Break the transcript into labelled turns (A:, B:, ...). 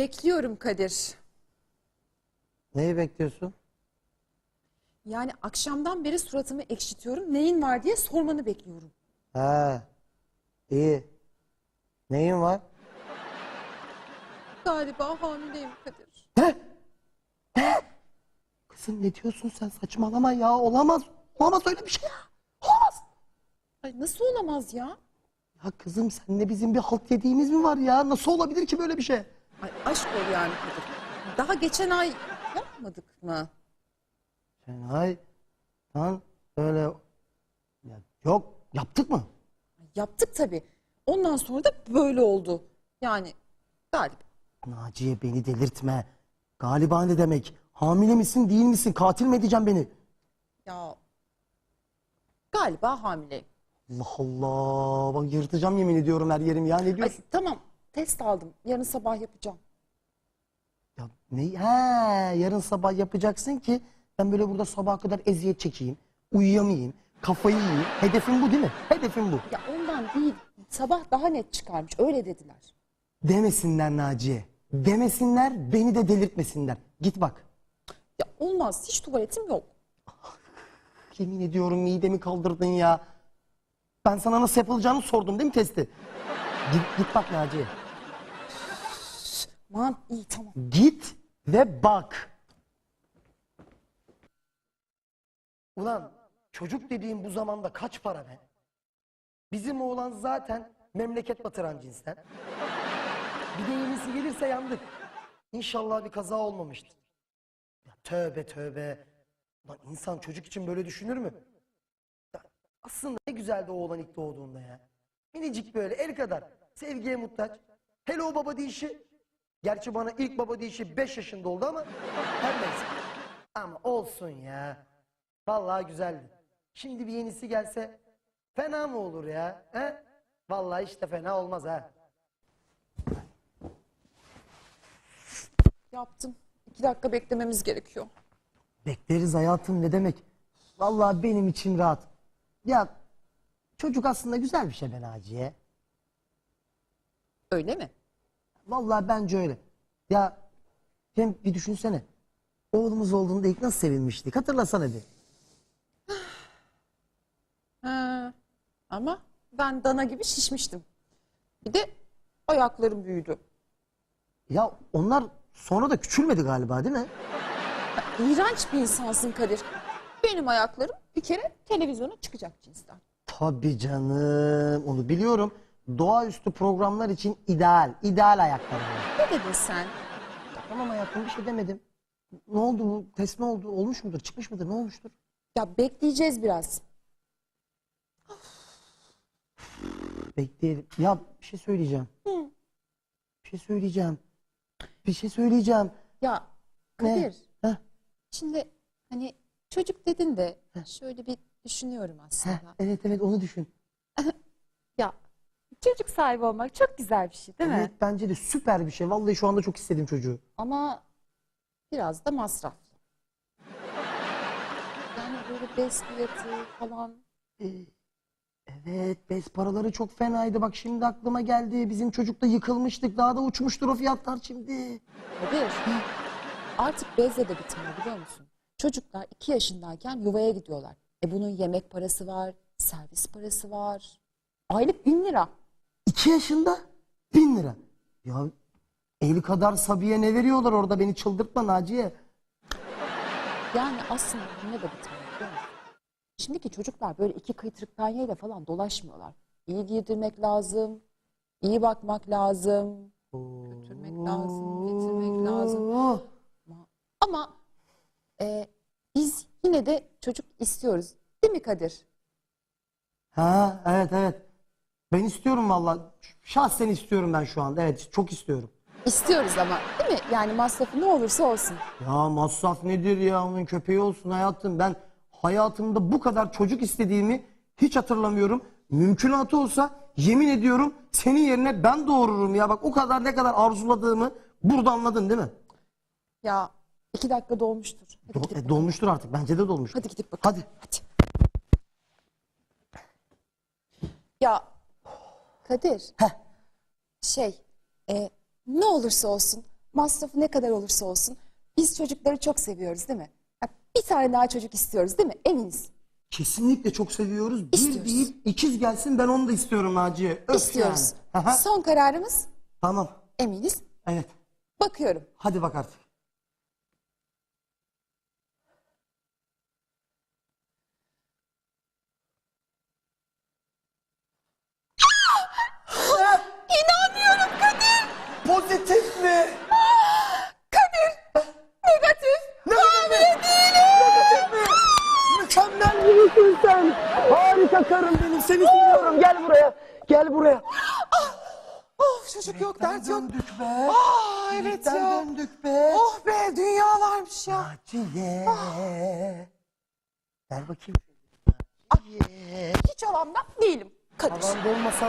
A: Bekliyorum Kadir.
B: Neyi bekliyorsun?
A: Yani akşamdan beri suratımı ekşitiyorum. Neyin var diye sormanı bekliyorum.
B: Ha, iyi. Neyin var?
A: Galiba hamileyim Kadir.
B: Kızım ne diyorsun sen saçmalama ya olamaz. Olamaz öyle bir şey ya. Olamaz.
A: Ay nasıl olamaz ya?
B: Ya kızım seninle bizim bir halt yediğimiz mi var ya? Nasıl olabilir ki böyle bir şey?
A: Ay aşk ol yani Kadir. Daha geçen ay yapmadık mı?
B: Şenay, lan öyle... Ya, yok yaptık mı?
A: Yaptık tabii. Ondan sonra da böyle oldu. Yani galiba.
B: Naciye beni delirtme. Galiba ne demek? Hamile misin değil misin? Katil mi edeceğim beni?
A: Ya galiba hamileyim.
B: Allah Allah. Bak yırtacağım yemin ediyorum her yerim ya. Ne
A: Ay,
B: diyorsun?
A: tamam test aldım. Yarın sabah yapacağım.
B: Ya ne? He, yarın sabah yapacaksın ki ben böyle burada sabaha kadar eziyet çekeyim. Uyuyamayayım. Kafayı yiyeyim. Hedefim bu değil mi? Hedefim bu.
A: Ya ondan değil. Sabah daha net çıkarmış. Öyle dediler.
B: Demesinler Naciye. Demesinler beni de delirtmesinler. Git bak.
A: Ya olmaz. Hiç tuvaletim yok.
B: Yemin ediyorum midemi kaldırdın ya. Ben sana nasıl yapılacağını sordum değil mi testi? Git, git bak Naciye.
A: Aman iyi tamam.
B: Git ve bak. Ulan çocuk dediğim bu zamanda kaç para be? Bizim oğlan zaten memleket batıran cinsten. Bir de yenisi gelirse yandık. İnşallah bir kaza olmamıştır. Ya tövbe tövbe. Ulan insan çocuk için böyle düşünür mü? Ya aslında ne güzeldi oğlan ilk doğduğunda ya. Minicik böyle el kadar. Sevgiye muhtaç. Hele o baba deyişi. Gerçi bana ilk baba deyişi 5 yaşında oldu ama her neyse. Ama olsun ya. Vallahi güzeldi. Şimdi bir yenisi gelse fena mı olur ya? He? Vallahi işte fena olmaz ha.
A: Yaptım. İki dakika beklememiz gerekiyor.
B: Bekleriz hayatım ne demek? Vallahi benim içim rahat. Ya çocuk aslında güzel bir şey be Naciye.
A: Öyle mi?
B: Vallahi bence öyle. Ya hem bir düşünsene. Oğlumuz olduğunda ilk nasıl sevinmiştik? Hatırlasana bir.
A: Ha, ama ben dana gibi şişmiştim. Bir de ayaklarım büyüdü.
B: Ya onlar sonra da küçülmedi galiba değil mi?
A: İğrenç bir insansın Kadir. Benim ayaklarım bir kere televizyona çıkacak cinsten.
B: Tabii canım. Onu biliyorum. Doğaüstü programlar için ideal. ideal ayaklar.
A: Ne dedin sen?
B: Tamam hayatım bir şey demedim. Ne oldu bu? Test ne oldu? Olmuş mudur? Çıkmış mıdır? Ne olmuştur?
A: Ya bekleyeceğiz biraz.
B: Bekleyelim. Ya bir şey söyleyeceğim. Bir şey söyleyeceğim. Bir şey söyleyeceğim.
A: Ya
B: Ne?
A: Kadir,
B: Heh,
A: şimdi hani çocuk dedin de şöyle bir düşünüyorum
B: heh,
A: aslında.
B: evet evet onu düşün.
A: Ya çocuk sahibi olmak çok güzel bir şey değil mi?
B: Evet bence de süper bir şey. Vallahi şu anda çok istedim çocuğu.
A: Ama biraz da masraflı. Yani böyle bes fiyatı falan.
B: Ee, evet bez paraları çok fenaydı. Bak şimdi aklıma geldi. Bizim çocukta yıkılmıştık. Daha da uçmuştur o fiyatlar şimdi.
A: Kadir, artık bezle de bitmiyor biliyor musun? Çocuklar iki yaşındayken yuvaya gidiyorlar. E bunun yemek parası var, servis parası var. Aylık bin lira.
B: İki yaşında bin lira. Ya el kadar Sabiye ne veriyorlar orada beni çıldırtma Naciye.
A: Yani aslında bitmiyor biliyor musun? Şimdiki çocuklar böyle iki kıytırık penyeyle falan dolaşmıyorlar. İyi giydirmek lazım, iyi bakmak lazım, götürmek lazım, getirmek lazım.
B: Oh,
A: Ama e, biz yine de çocuk istiyoruz. Değil mi Kadir?
B: Ha evet evet. Ben istiyorum valla. Şahsen istiyorum ben şu anda. Evet çok istiyorum.
A: İstiyoruz ama değil mi? Yani masrafı ne olursa olsun.
B: Ya masraf nedir ya onun köpeği olsun hayatım. Ben hayatımda bu kadar çocuk istediğimi hiç hatırlamıyorum. Mümkünatı olsa yemin ediyorum senin yerine ben doğururum ya. Bak o kadar ne kadar arzuladığımı burada anladın değil mi?
A: Ya iki dakika dolmuştur. Hadi
B: Do-
A: gidip,
B: e, dolmuştur artık. Bence de dolmuştur.
A: hadi gidip bakalım.
B: Hadi.
A: Hadi. Ya Kadir.
B: Heh.
A: Şey, e, ne olursa olsun masrafı ne kadar olursa olsun biz çocukları çok seviyoruz değil mi? Ya bir tane daha çocuk istiyoruz değil mi? Eminiz.
B: Kesinlikle çok seviyoruz. Bir
A: İstiyoruz.
B: değil ikiz gelsin ben onu da istiyorum Naciye. Öf
A: İstiyoruz.
B: yani. Aha,
A: Son kararımız
B: Tamam.
A: eminiz.
B: Evet.
A: Bakıyorum.
B: Hadi bak artık. Harika karım benim. Seni seviyorum. Gel buraya. Gel buraya.
C: Of çocuk yok dert yok.
B: Döndük be.
C: Aa evet
B: Birlikten
C: ya.
B: döndük be.
C: Oh be dünya varmış ya.
B: Naciye. Ver bakayım.
C: Hiç havamda değilim. Kadir.
B: Havanda olmasam